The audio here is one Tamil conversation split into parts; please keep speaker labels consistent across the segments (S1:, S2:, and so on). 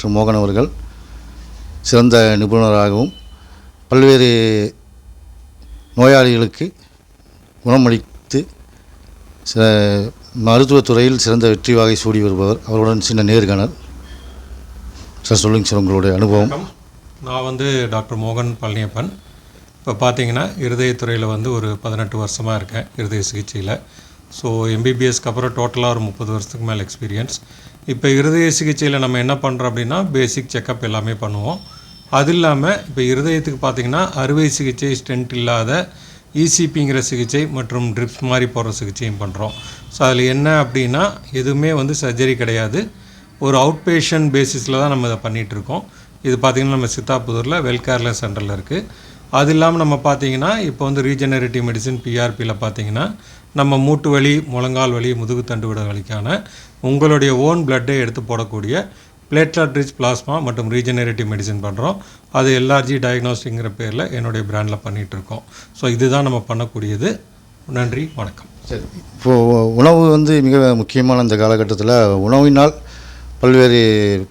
S1: டாக்டர் மோகன் அவர்கள் சிறந்த நிபுணராகவும் பல்வேறு நோயாளிகளுக்கு குணமளித்து சில மருத்துவத்துறையில் சிறந்த வெற்றி வகை சூடி வருபவர். அவருடன் சின்ன நேர்காணல். சார் சொல்லுங்க சார் உங்களுடைய அனுபவம்.
S2: நான் வந்து டாக்டர் மோகன் பழனியப்பன். இப்போ பார்த்தீங்கன்னா இருதயத்துறையில் வந்து ஒரு பதினெட்டு வருஷமாக இருக்கேன் இருதய சிகிச்சையில். ஸோ எம்பிபிஎஸ்க்கு அப்புறம் டோட்டலாக ஒரு முப்பது வருஷத்துக்கு மேலே எக்ஸ்பீரியன்ஸ் இப்போ இருதய சிகிச்சையில் நம்ம என்ன பண்ணுறோம் அப்படின்னா பேசிக் செக்கப் எல்லாமே பண்ணுவோம். அது இல்லாமல் இப்போ இருதயத்துக்கு பார்த்தீங்கன்னா அறுவை சிகிச்சை ஸ்டென்ட் இல்லாத இசிபிங்கிற சிகிச்சை மற்றும் ட்ரிப்ஸ் மாதிரி போடுற சிகிச்சையும் பண்ணுறோம் ஸோ அதில் என்ன அப்படின்னா எதுவுமே வந்து சர்ஜரி கிடையாது. ஒரு அவுட் பேஷண்ட் பேசிஸில் தான் நம்ம இதை பண்ணிகிட்டு இருக்கோம். இது பார்த்திங்கன்னா நம்ம சித்தாபுதூரில் வெல்கேர்ல சென்டரில் இருக்குது அது இல்லாமல் நம்ம பார்த்தீங்கன்னா இப்போ வந்து ரீஜெனரேட்டிவ் மெடிசின் பிஆர்பியில் பார்த்தீங்கன்னா நம்ம மூட்டு வலி முழங்கால் வலி முதுகு தண்டுவிட வலிக்கான உங்களுடைய ஓன் பிளட்டை எடுத்து போடக்கூடிய பிளேட்லட் ரிச் பிளாஸ்மா மற்றும் ரீஜெனரேட்டிவ் மெடிசின் பண்ணுறோம் அது எல்ஆர்ஜி டயக்னோஸ்டிங்கிற பேரில் என்னுடைய பிராண்டில் பண்ணிகிட்ருக்கோம் ஸோ இதுதான் நம்ம பண்ணக்கூடியது. நன்றி வணக்கம்.
S1: சரி. இப்போது உணவு வந்து மிக முக்கியமான இந்த காலகட்டத்தில் உணவினால் பல்வேறு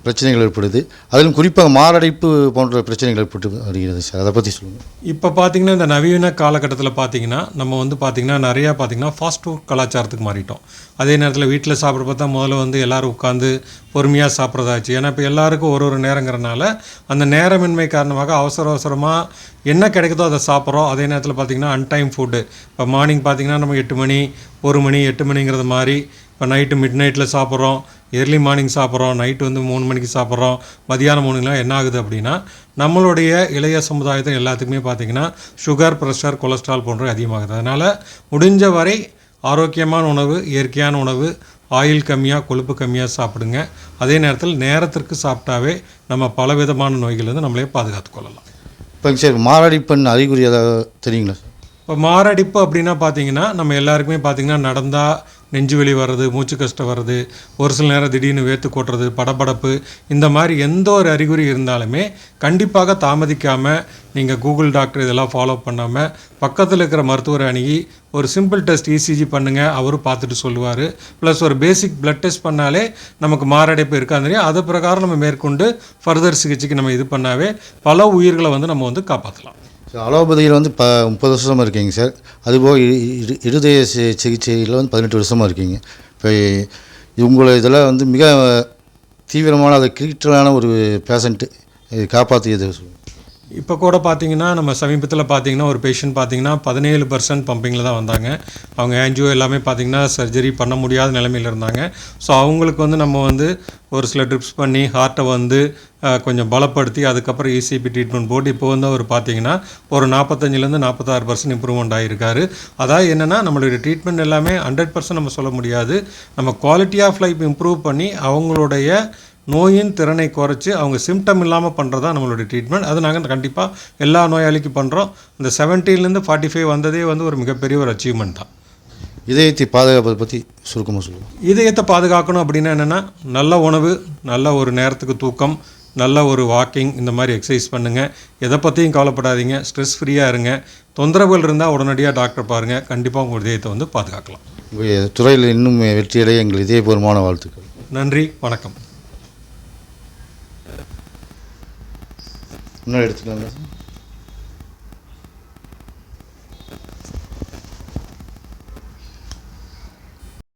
S1: பிரச்சனைகள் ஏற்படுது. அதிலும் குறிப்பாக மாரடைப்பு போன்ற பிரச்சனைகள் ஏற்பட்டு வருகிறது சார். அதை பற்றி சொல்லுங்கள்
S2: இப்போ பார்த்தீங்கன்னா இந்த நவீன காலகட்டத்தில் பார்த்திங்கன்னா நம்ம வந்து பார்த்திங்கன்னா நிறையா பார்த்தீங்கன்னா ஃபாஸ்ட் ஃபுட் கலாச்சாரத்துக்கு மாறிட்டோம். அதே நேரத்தில் வீட்டில் சாப்பிட்றப்ப தான் முதல்ல வந்து எல்லோரும் உட்காந்து பொறுமையாக சாப்பிட்றதாச்சு. ஏன்னா இப்போ எல்லாருக்கும் ஒரு ஒரு நேரங்கிறனால அந்த நேரமின்மை காரணமாக அவசர அவசரமாக என்ன கிடைக்குதோ அதை சாப்பிட்றோம். அதே நேரத்தில் பார்த்தீங்கன்னா அன்டைம் ஃபுட்டு இப்போ மார்னிங் பார்த்தீங்கன்னா நம்ம எட்டு மணி ஒரு மணி எட்டு மணிங்கிறது மாதிரி இப்போ நைட்டு மிட் நைட்டில் சாப்பிட்றோம் எர்லி மார்னிங் சாப்பிட்றோம் நைட்டு வந்து மூணு மணிக்கு சாப்பிட்றோம் மதியானம் மூணுலாம் என்ன ஆகுது அப்படின்னா நம்மளுடைய இளைய சமுதாயத்தை எல்லாத்துக்குமே பார்த்திங்கன்னா சுகர் ப்ரெஷர் கொலஸ்ட்ரால் போன்ற அதிகமாகுது. அதனால் முடிஞ்ச வரை ஆரோக்கியமான உணவு இயற்கையான உணவு ஆயில் கம்மியாக கொழுப்பு கம்மியாக சாப்பிடுங்க. அதே நேரத்தில் நேரத்திற்கு சாப்பிட்டாவே நம்ம பலவிதமான நோய்கள்லேருந்து நம்மளே பாதுகாத்து கொள்ளலாம்.
S1: இப்போ சார் மாரடைப்புன்னு அறிகுறி ஏதாவது தெரியுங்களா?
S2: இப்போ மாரடைப்பு அப்படின்னா பார்த்தீங்கன்னா நம்ம எல்லாருக்குமே பார்த்தீங்கன்னா நடந்தால் நெஞ்சு வலி வர்றது மூச்சு கஷ்டம் வர்றது ஒரு சில நேரம் திடீர்னு வேத்து கொட்டுறது படபடப்பு இந்த மாதிரி எந்த ஒரு அறிகுறி இருந்தாலுமே கண்டிப்பாக தாமதிக்காமல் நீங்கள் கூகுள் டாக்டர் இதெல்லாம் ஃபாலோ பண்ணாமல் பக்கத்தில் இருக்கிற மருத்துவரை அணுகி ஒரு சிம்பிள் டெஸ்ட் இசிஜி பண்ணுங்கள் அவரும் பார்த்துட்டு சொல்லுவார். ப்ளஸ் ஒரு பேசிக் பிளட் டெஸ்ட் பண்ணாலே நமக்கு மாரடைப்பு இருக்காது தெரியும் அது பிரகாரம் நம்ம மேற்கொண்டு ஃபர்தர் சிகிச்சைக்கு நம்ம இது பண்ணாவே பல உயிர்களை வந்து நம்ம வந்து காப்பாற்றலாம்
S1: சார் அலோபதியில் வந்து ப முப்பது வருஷமாக இருக்கீங்க சார். அதுபோக இரு இருதய சி- சிகிச்சையில் வந்து பதினெட்டு வருஷமாக இருக்கீங்க. இப்போ உங்களை இதில் வந்து மிக தீவிரமான அது கிரிட்டிக்கலான ஒரு பேஷண்ட்டு காப்பாற்றியது சொல்லுங்கள்
S2: இப்போ கூட பார்த்தீங்கன்னா நம்ம சமீபத்தில் பார்த்தீங்கன்னா ஒரு பேஷண்ட் பார்த்தீங்கன்னா பதினேழு பர்சன்ட் பம்பிங்கில் தான் வந்தாங்க. அவங்க ஆன்ஜியோ எல்லாமே பார்த்தீங்கன்னா சர்ஜரி பண்ண முடியாத நிலைமையில் இருந்தாங்க. ஸோ அவங்களுக்கு வந்து நம்ம வந்து ஒரு சில ட்ரிப்ஸ் பண்ணி ஹார்ட்டை வந்து கொஞ்சம் பலப்படுத்தி அதுக்கப்புறம் இசிபி ட்ரீட்மெண்ட் போட்டு இப்போ வந்து அவர் பார்த்தீங்கன்னா ஒரு நாற்பத்தஞ்சிலேருந்து நாற்பத்தாறு பர்சன்ட் இம்ப்ரூவ்மெண்ட் ஆகியிருக்காரு அதாவது என்னென்னா நம்மளுடைய ட்ரீட்மெண்ட் எல்லாமே ஹண்ட்ரட் பர்சன்ட் நம்ம சொல்ல முடியாது. நம்ம குவாலிட்டி ஆஃப் லைஃப் இம்ப்ரூவ் பண்ணி அவங்களுடைய நோயின் திறனை குறைச்சி அவங்க சிம்டம் இல்லாமல் பண்ணுறது தான் நம்மளுடைய ட்ரீட்மெண்ட் அது நாங்கள் கண்டிப்பாக எல்லா நோயாளிக்கும் பண்ணுறோம் இந்த செவன்டீன்லேருந்து ஃபார்ட்டி ஃபைவ் வந்ததே வந்து ஒரு மிகப்பெரிய ஒரு அச்சீவ்மெண்ட் தான்.
S1: இதயத்தை பாதுகாப்பதை பற்றி சுருக்கமாக சொல்லுங்கள்
S2: இதயத்தை பாதுகாக்கணும் அப்படின்னா என்னென்னா நல்ல உணவு நல்ல ஒரு நேரத்துக்கு தூக்கம் நல்ல ஒரு வாக்கிங் இந்த மாதிரி எக்ஸசைஸ் பண்ணுங்கள் எதை பற்றியும் கவலைப்படாதீங்க. ஸ்ட்ரெஸ் ஃப்ரீயாக இருங்க. தொந்தரவுகள் இருந்தால் உடனடியாக டாக்டர் பாருங்கள் கண்டிப்பாக உங்கள் இதயத்தை வந்து பாதுகாக்கலாம்.
S1: துறையில் இன்னும் வெற்றியடைய எங்கள் இதயபூர்வமான வாழ்த்துக்கள்.
S2: நன்றி. வணக்கம்.
S1: முன்னாடி எடுத்துக்கலாம் சார்.